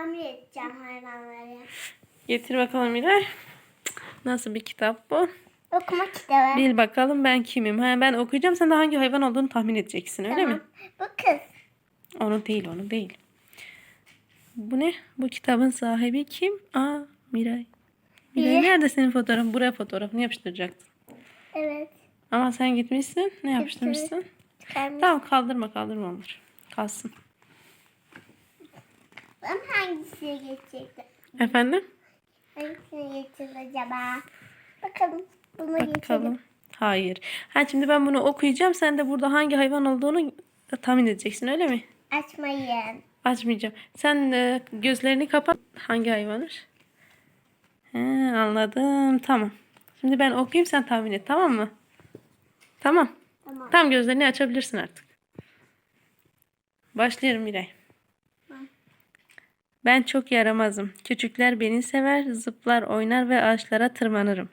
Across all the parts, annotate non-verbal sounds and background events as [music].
tahmin edeceğim hayvanları. Getir bakalım Miray. Nasıl bir kitap bu? Okuma kitabı. Bil bakalım ben kimim. Ha, ben okuyacağım sen de hangi hayvan olduğunu tahmin edeceksin öyle mi? Bu kız. Onu değil onu değil. Bu ne? Bu kitabın sahibi kim? Aa Miray. Miray Niye? nerede senin fotoğrafın? Buraya fotoğrafını yapıştıracaktın. Evet. Ama sen gitmişsin. Ne yapıştırmışsın? Çıkarmış. Tamam kaldırma kaldırma onları. Kalsın. Ben hangisine geçecektim? Efendim? Hangisine geçeceğiz acaba? Bakalım. Bunu geçelim. Bakalım. Hayır. Ha şimdi ben bunu okuyacağım. Sen de burada hangi hayvan olduğunu tahmin edeceksin öyle mi? Açmayın. Açmayacağım. Sen e, gözlerini kapat. Hangi hayvanır? He, anladım. Tamam. Şimdi ben okuyayım sen tahmin et tamam mı? Tamam. Tamam. Tam gözlerini açabilirsin artık. Başlıyorum Miray. Ben çok yaramazım. Küçükler beni sever, zıplar, oynar ve ağaçlara tırmanırım.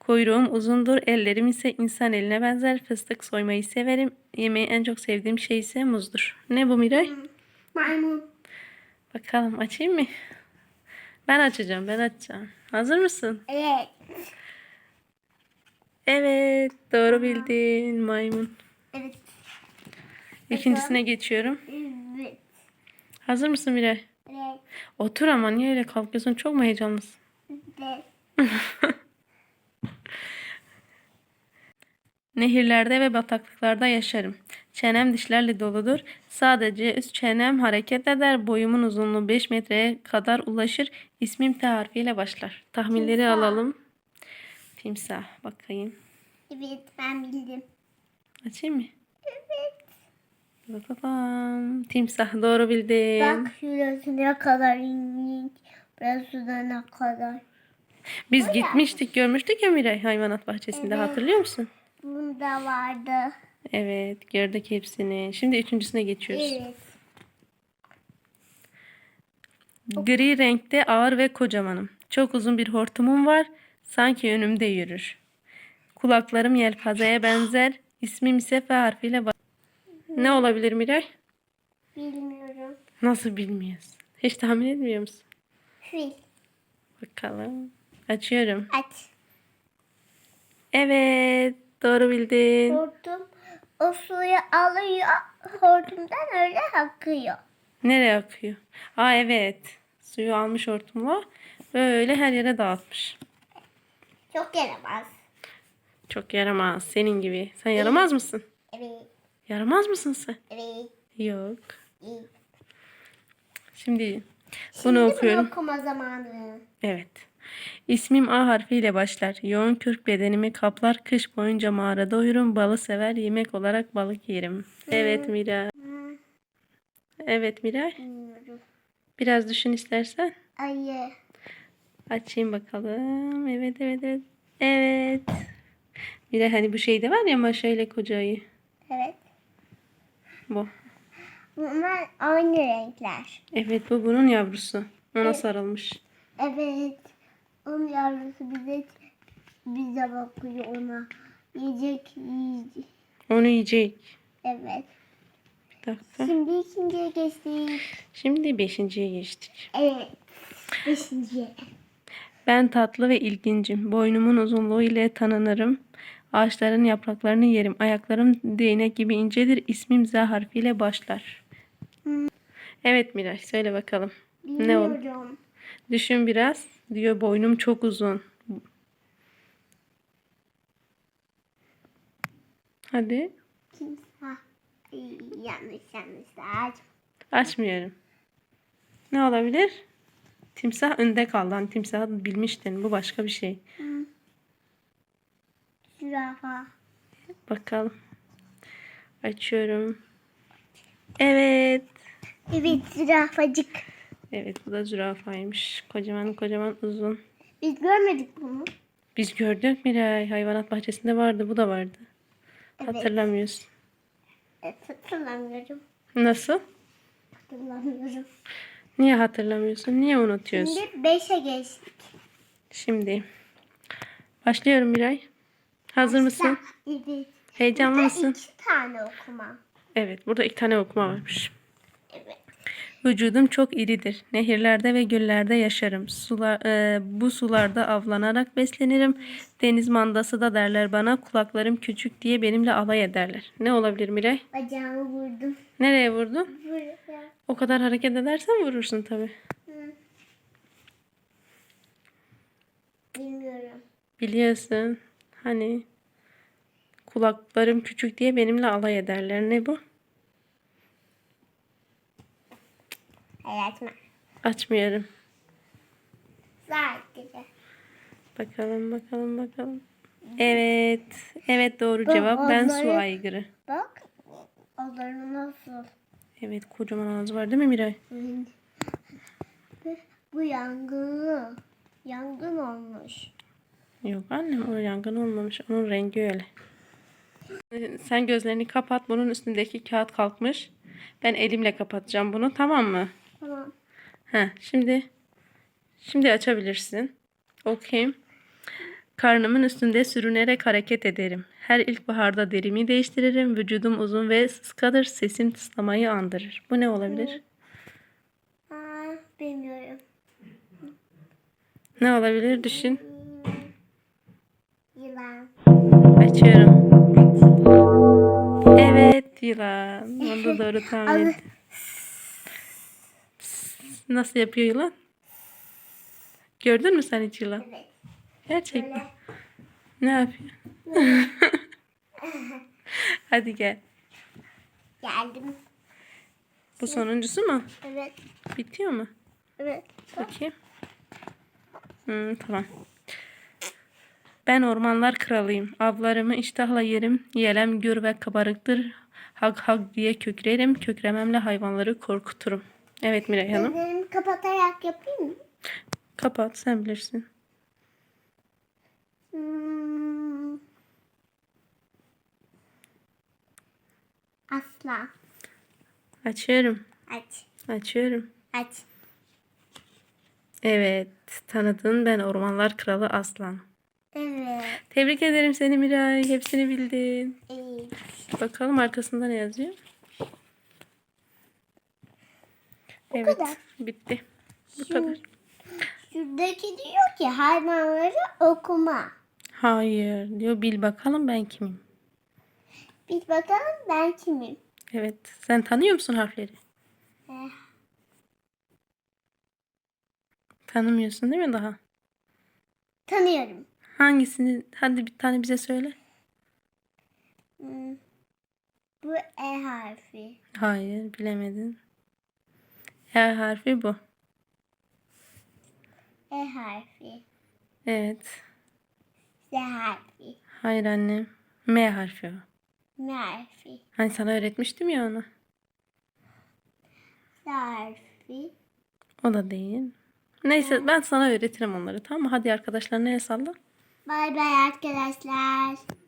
Kuyruğum uzundur, ellerim ise insan eline benzer. Fıstık soymayı severim. Yemeği en çok sevdiğim şey ise muzdur. Ne bu Miray? Maymun. Bakalım açayım mı? Ben açacağım, ben açacağım. Hazır mısın? Evet. Evet, doğru bildin maymun. Evet. İkincisine geçiyorum. Evet. Hazır mısın Miray? Otur ama niye öyle kalkıyorsun? Çok mu heyecanlısın? Evet. [laughs] Nehirlerde ve bataklıklarda yaşarım. Çenem dişlerle doludur. Sadece üst çenem hareket eder. Boyumun uzunluğu 5 metreye kadar ulaşır. İsmim T harfiyle başlar. Tahminleri Timsah. alalım. Timsah. Bakayım. Evet ben bildim. Açayım mı? Babam. Timsah doğru bildin. Bak şurası ne kadar ilginç. Burası da ne kadar. Biz gitmiştik görmüştük ya Miray hayvanat bahçesinde Evet. hatırlıyor musun? Bunda vardı. Evet gördük hepsini. Şimdi üçüncüsüne geçiyoruz. Evet. Gri renkte ağır ve kocamanım. Çok uzun bir hortumum var. Sanki önümde yürür. Kulaklarım yelpazeye benzer. İsmim ise F harfiyle Ne olabilir Miray? Bilmiyorum. Nasıl bilmiyorsun? Hiç tahmin etmiyor musun? Fil. Bakalım. Açıyorum. Aç. Evet. Doğru bildin. Hortum o suyu alıyor. Hortumdan öyle akıyor. Nereye akıyor? Aa evet. Suyu almış hortumla. Böyle her yere dağıtmış. Çok yaramaz. Çok yaramaz. Senin gibi. Sen yaramaz mısın? Evet. Yaramaz mısın sen? Evet. Yok. iyi. Şimdi Şimdi bunu okuyorum. bunu okuma zamanı. Evet. İsmim A harfiyle başlar. Yoğun kürk bedenimi kaplar. Kış boyunca mağarada uyurum. Balı sever. Yemek olarak balık yerim. Evet Mira. Hmm, Evet Miray. bilmiyorum. Biraz düşün istersen. Ayı. Açayım bakalım. Evet evet evet. Evet. Miray hani bu şeyde var ya maşa ile koca ayı. Evet. Bu. Bunlar aynı renkler. Evet bu bunun yavrusu. Ona sarılmış. Evet. Onun yavrusu bize bize bakıyor ona. Yiyecek yiyecek. Onu yiyecek. Evet. Bir dakika. Şimdi ikinciye geçtik. Şimdi beşinciye geçtik. Evet. Beşinci. Ben tatlı ve ilgincim. Boynumun uzunluğu ile tanınırım. Ağaçların yapraklarını yerim. Ayaklarım değnek gibi incedir. İsmim Z harfiyle başlar. Evet Miray söyle bakalım. Ne oldu? Bilmiyorum. Düşün biraz. Diyor boynum çok uzun. Hadi. Yanlış yanlış. Aç. Açmıyorum. Ne olabilir? Timsah önde kaldı. Hani timsahı bilmiştin. Bu başka bir şey. Zürafa. Bakalım. Açıyorum. Evet. Evet zürafacık. Evet bu da zürafaymış. Kocaman kocaman uzun. Biz görmedik bunu. Biz gördük Miray. Hayvanat bahçesinde vardı. Bu da vardı. Evet. Hatırlamıyorsun. Evet, hatırlamıyorum. Nasıl? Hatırlamıyorum. Niye hatırlamıyorsun? Niye unutuyorsun? Şimdi beşe geçtik. Şimdi başlıyorum Miray. Hazır mısın? Evet. Heyecanlı Burada mısın? iki tane okuma. Evet, burada iki tane okuma varmış. Evet. Vücudum çok iridir. Nehirlerde ve göllerde yaşarım. Sular, e, bu sularda avlanarak beslenirim. Deniz mandası da derler bana. Kulaklarım küçük diye benimle alay ederler. Ne olabilir Miray? Bacağımı vurdum. Nereye vurdun? Buraya. O kadar hareket edersen vurursun tabii. Hı. Bilmiyorum. Biliyorsun. Hani kulaklarım küçük diye benimle alay ederler. Ne bu? Hayatım. Açmıyorum. Sadece. Bakalım bakalım bakalım. Evet. Evet doğru Ben cevap. Ben su onları- aygırı. Bak. Onların nasıl? Evet kocaman ağzı var değil mi Miray? Bu yangın. Yangın olmuş. Yok annem o yangın olmamış. Onun rengi öyle. Sen gözlerini kapat. Bunun üstündeki kağıt kalkmış. Ben elimle kapatacağım bunu. Tamam mı? Tamam. Ha, şimdi şimdi açabilirsin. Okey. Karnımın üstünde sürünerek hareket ederim. Her ilkbaharda derimi değiştiririm. Vücudum uzun ve sıskadır. Sesim tıslamayı andırır. Bu ne olabilir? Aa, bilmiyorum. Ne olabilir? Düşün. Yılan. Onu da doğru [laughs] tahmin. Nasıl yapıyor yılan? Gördün mü sen hiç yılan? Evet. Gerçekten. Ne yapıyor? [laughs] Hadi gel. Geldim. Bu sonuncusu mu? Evet. Bitiyor mu? Evet. Bakayım. Hmm, tamam. Ben ormanlar kralıyım. Avlarımı iştahla yerim. Yelem gür ve kabarıktır. Hag hag diye kükrerim. Kükrememle hayvanları korkuturum. Evet Miray Hanım. Gözlerimi kapatarak yapayım mı? Kapat sen bilirsin. Hmm. Aslan. Açıyorum. Aç. Açıyorum. Aç. Evet. Tanıdın ben ormanlar kralı aslan. Evet. Tebrik ederim seni Miray. Hepsini bildin. İyi. Bakalım arkasında ne yazıyor? evet. kadar. Bitti. Bu Şimdi- kadar. Şuradaki diyor ki hayvanları okuma. Hayır diyor. Bil bakalım ben kimim? Bir bakalım ben kimim? Evet. Sen tanıyor musun harfleri? Eh, Tanımıyorsun değil mi daha? tanıyorum. Hangisini? Hadi bir tane bize söyle. Hmm. Bu E harfi. Hayır bilemedin. E harfi bu. E harfi. Evet. Z harfi. Hayır annem. M harfi o. M harfi. Hani sana öğretmiştim ya onu. S harfi. O da değil. Neyse ben sana öğretirim onları tamam mı? Hadi arkadaşlarına el salla. Bay bay arkadaşlar.